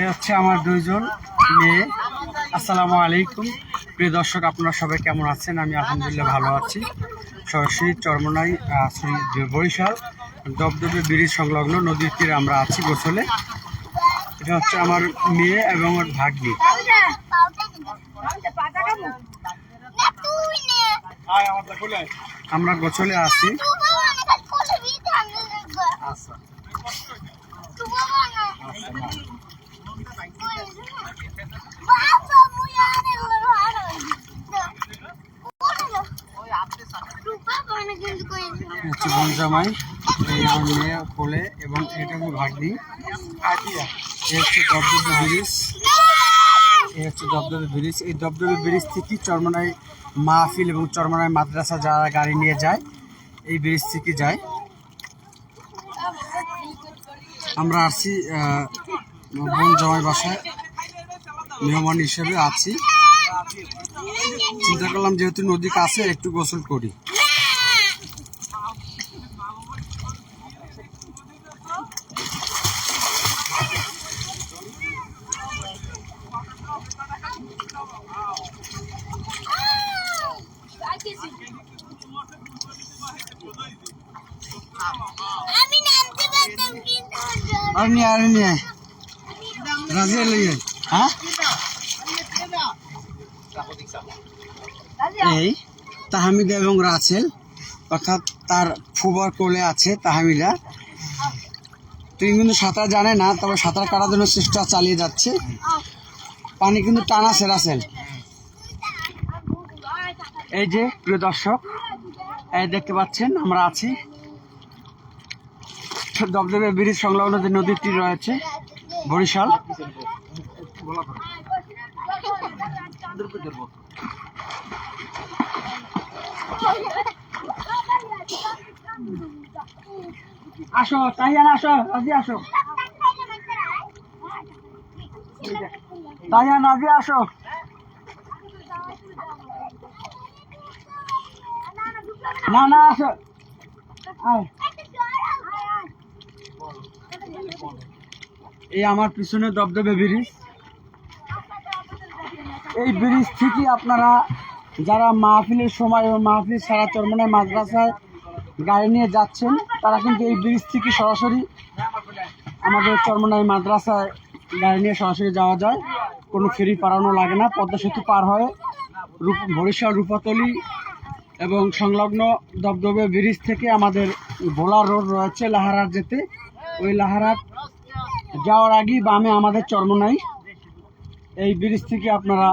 এ হচ্ছে আমার দুইজন মেয়ে। আসসালামু আলাইকুম। প্রিয় দর্শক আপনারা সবাই কেমন আছেন? আমি আলহামদুলিল্লাহ ভালো আছি। সরাসরি চরমনাই সরি, বরিশাল দবদবে ব্রিজ সংলগ্ন নদীর তীরে আমরা আছি গোসলে। এটা হচ্ছে আমার মেয়ে এবং আমার ভাগ্নি। আমরা গোসলে আছি। জামাই আমার মেয়ে কোলে এবং এটা আমার ভাগ্নি। এই হচ্ছে দবদবে ব্রিজ। এই হচ্ছে দবদবে ব্রিজ। এই দবদবে ব্রিজ থেকে চরমনাই মাহফিল এবং চরমনাই মাদ্রাসা যারা গাড়ি নিয়ে যায়, এই ব্রিজ থেকে যায়। আমরা আসছি বোন জামাই বাসায়, মেহমান হিসেবে আছি। চিন্তা করলাম যেহেতু নদী কাছে একটু গোসল করি আমি নামতে পারতাম কিন্তু আর নিয়ে রাজি হ্যাঁ? এই, তাহামিদা এবং রাসেল, অর্থাৎ তার ফুবার কোলে আছে তাহামিদা। তুমি কিন্তু সাঁতার জানে না, তবে সাঁতার কাটার জন্য চেষ্টা চালিয়ে যাচ্ছে। পানি কিন্তু টানাছে রাসেল। এই যে, প্রিয় দর্শক দেখতে পাচ্ছেন, আমরা আছি। দবদবে ব্রিজ সংলগ্ন যে নদীটি রয়েছে, বরিশাল। আসো তাইয়ান আসো আজি আসো। তাইয়ান আজি আসো। না না, আসো। আয়। এই আমার পিছনে দবদবে ব্রিজ। এই ব্রিজ থেকে আপনারা যারা মাহফিলের সময় এবং মাহফিল সারা চরমনায় মাদ্রাসায় গাড়ি নিয়ে যাচ্ছেন, তারা কিন্তু এই ব্রিজ থেকে সরাসরি আমাদের চরমনাই মাদ্রাসায় গাড়ি নিয়ে সরাসরি যাওয়া যায়। কোনো ফেরি পারানো লাগে না, পদ্মা সেতু পার হয়ে রূপ বরিশাল রূপাতলি এবং সংলগ্ন দবদবে ব্রিজ থেকে আমাদের ভোলা রোড রয়েছে লাহারার যেতে। ওই লাহারাত যাওয়ার আগেই বামে আমাদের চরমনাই। এই ব্রিজ থেকে আপনারা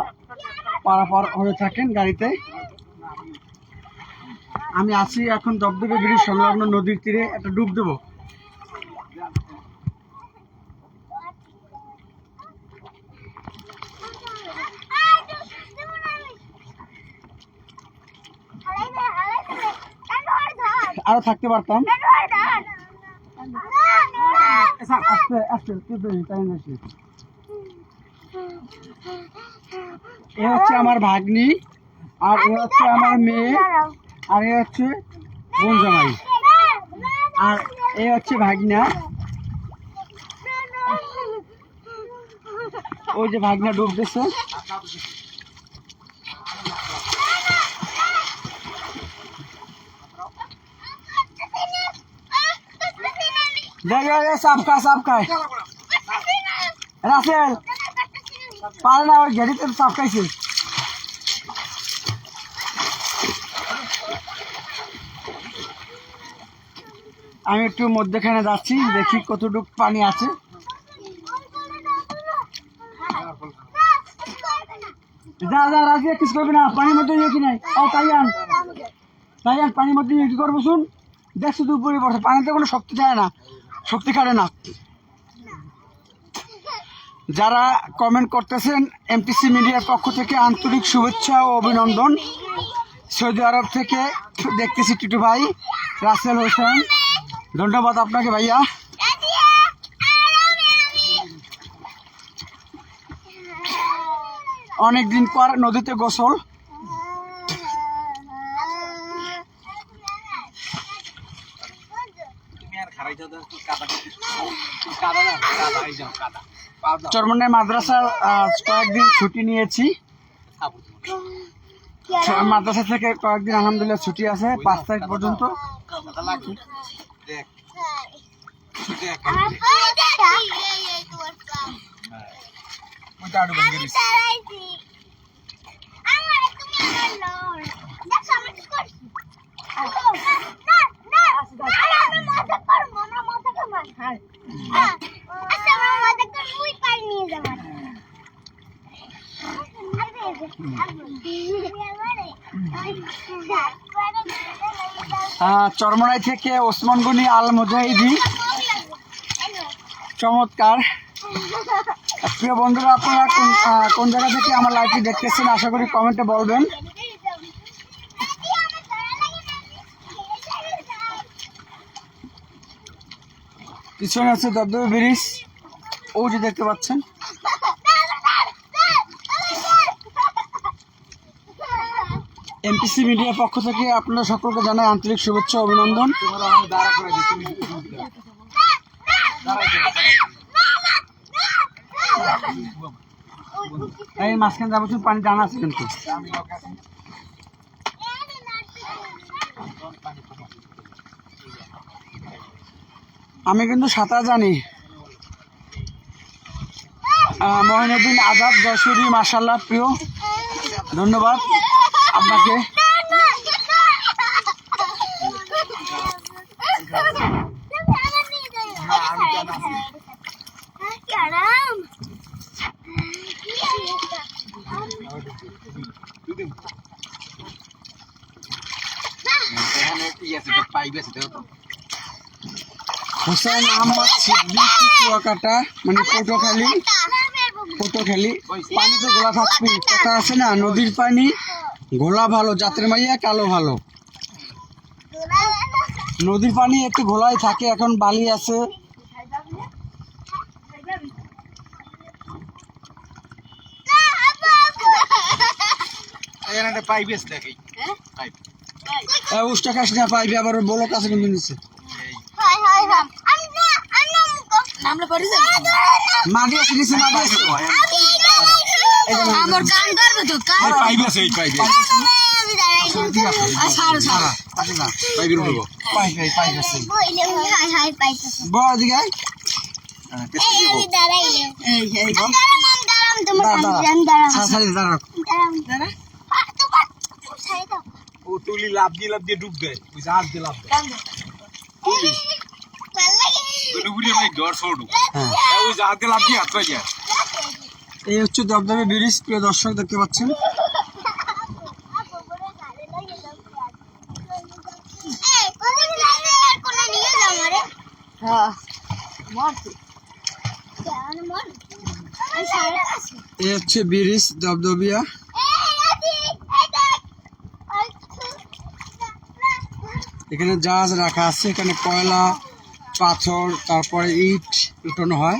পারাপার হয়ে থাকেন গাড়িতে। আমি আছি এখন দবদবে ব্রিজ সংলগ্ন নদীর তীরে। একটা ডুব দেবো। আরও থাকতে পারতাম। আস্তে আস্তে টাইম আছে এ হচ্ছে আমার ভাগ্নি আর এ হচ্ছে আমার মেয়ে আর এ হচ্ছে বোন জামাই আর এ হচ্ছে ভাগনা ওই যে ভাগনা ডুবতেছে রাসেল আমি একটু মধ্যেখানে যাচ্ছি, দেখি কতটুকু পানি আছে। যা যা, রাজি, কিছু করবি না, পানির মধ্যে ইয়ে কি নাই? ও, তাইয়ান। তাইয়ান, পানির মধ্যে ইয়ে কি করব শুন? দেখছি উপরে পড়ছে পানিতে কোনো শক্তি দেয় না। শক্তি কাটে না যারা কমেন্ট করতেছেন এমটিসি মিডিয়ার পক্ষ থেকে আন্তরিক শুভেচ্ছা ও অভিনন্দন। সৌদি আরব থেকে দেখতেছি টিটু ভাই, রাসেল হোসেন। ধন্যবাদ আপনাকে ভাইয়া। অনেক দিন পর নদীতে গোসল। চরমনের মাদ্রাসার কয়েকদিন ছুটি নিয়েছি। মাদ্রাসা থেকে কয়েকদিন আলহামদুলিল্লাহ ছুটি আছে পাঁচ তারিখ পর্যন্ত। আহ, চরমনাই থেকে ওসমান গনি আল মুজাহিদি। চমৎকার। প্রিয় বন্ধুরা, আপনারা কোন কোন জায়গা থেকে আমার লাইভটি দেখতেছেন, আশা করি কমেন্টে বলবেন। পিছনে আছে দবদবে ব্রিজ। ও যে দেখতে পাচ্ছেন। এমপিসি মিডিয়ার পক্ষ থেকে আপনারা সকলকে জানাই আন্তরিক শুভেচ্ছা অভিনন্দন। এই মাঝখানে যাব পানি টানা আছে কিন্তু। আমি কিন্তু সাঁতার জানি। মহিনুদ্দিন আজাদ যশোরী মাসাল্লাহ প্রিয়, ধন্যবাদ। আপনাকে হোসেন আহমদ সিদ্দিকি কুয়াকাটা মানে পটুয়াখালী পটুয়াখালী পানি তো গোলা থাকবে কথা আছে না, নদীর পানি ঘোলা ভালো জাতের মাইয়া কালো ভালো। নদীর পানি একটু ঘোলাই থাকে এখন বালি আছে। উষ্টা খাস না পাইবে আবার বলো কাছে কিন্তু নিচ্ছে মাটি আছে নিচে মাটি আছে। এই মাটি। আমার কান করবে তো কান পাইবে না। পাইবে তুলি লাভ দিয়ে লাভ দিয়ে ডুব দেয়। ওই জাহাজ দিয়ে লাভ দেয়। ডুবুরি ভাই ডর ছোড়ু। ওই জাহাজ দিয়ে লাভ দিয়ে হাত পাই যায়। এই হচ্ছে দবদবে ব্রিজ প্রিয় দর্শক দেখতে পাচ্ছেন। হচ্ছে ব্রিজ এখানে জাহাজ রাখা আছে, এখানে কয়লা, পাথর, তারপরে ইট উঠানো হয়।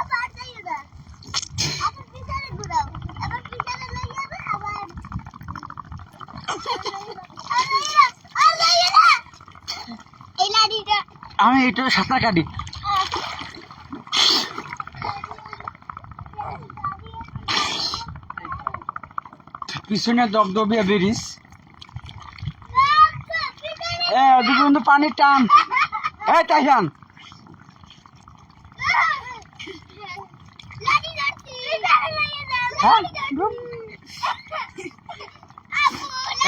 আবার আর যাই না? এই লাড়িটা আমি এটা সাঁতার কাটি। পিছনে দবদবিয়া ব্রিজ। এ ওদিকে কিন্তু পানির টান। হ্যাঁ? আপু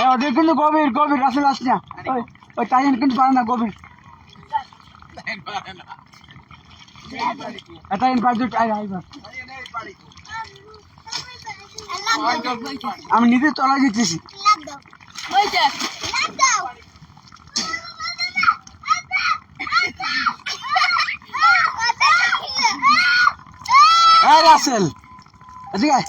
এ ওদিকে কিন্তু গভীর গভীর রাসেল আস না ওই ওই টাইসান কিন্তু পারে না গভীর। ইন পাঁচ আইবার আমি নিজে তলায় যেতেছি। লাগ দাও। ওই যে লাগ দাও এই রাসেল। এদিকে আয়।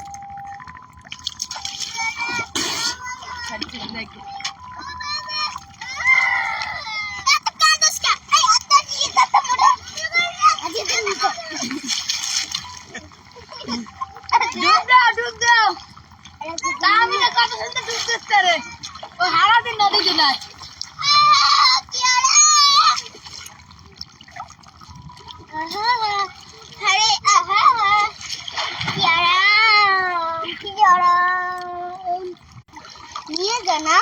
ডুব দাও ডুব দাও তা আমি না কত সুন্দর ডুব দিতে রে। ও হারা দিন নদী কিয়ারাম নিয়ে জানা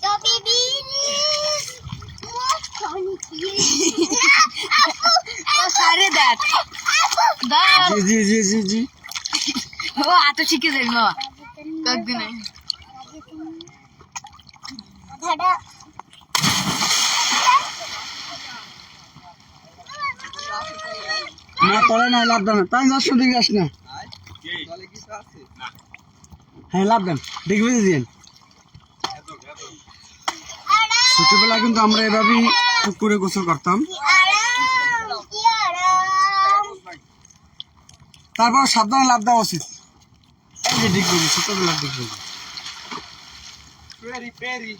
Tapi bilis. ও সারে দেখ দাও জি জি জি জি। ও আতো শিখে যাই কয়েকদিন না তলে নাই লাভ দেন। তাই যাস না দিকে না। হ্যাঁ লাভ দেন। দেখবে দিন ছোটবেলা কিন্তু আমরা এভাবেই পুকুরে গোসল করতাম। তারপর সাবধানে লাভ দেওয়া উচিত। এই যে ছোটবেলার পেরি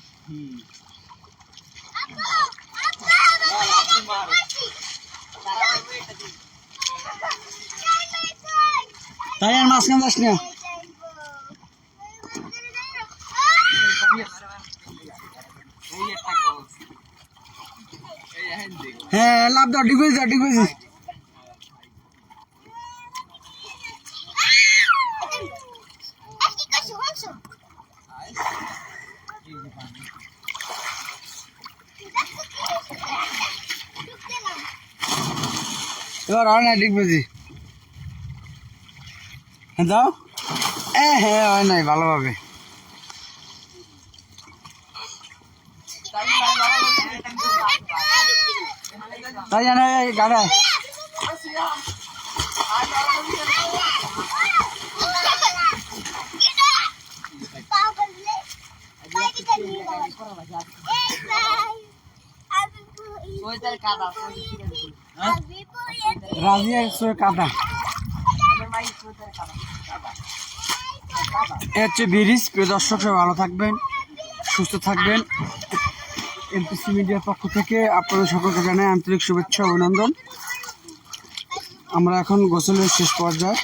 তাই আর মাঝখানে যাস না। হ্যাঁ লাভ দাও ডিগ বলি যাও এবার হয় না ডিগ বলি হ্যাঁ এ হ্যাঁ হয় নাই ভালোভাবে। তাই জানে গাড়া রাজিয়া সে কাদা হচ্ছে প্রিয় দর্শক সবাই ভালো থাকবেন, সুস্থ থাকবেন। এমপিসি মিডিয়ার পক্ষ থেকে আপনাদের সকলকে জানাই আন্তরিক শুভেচ্ছা অভিনন্দন। আমরা এখন গোসলের শেষ পর্যায়ে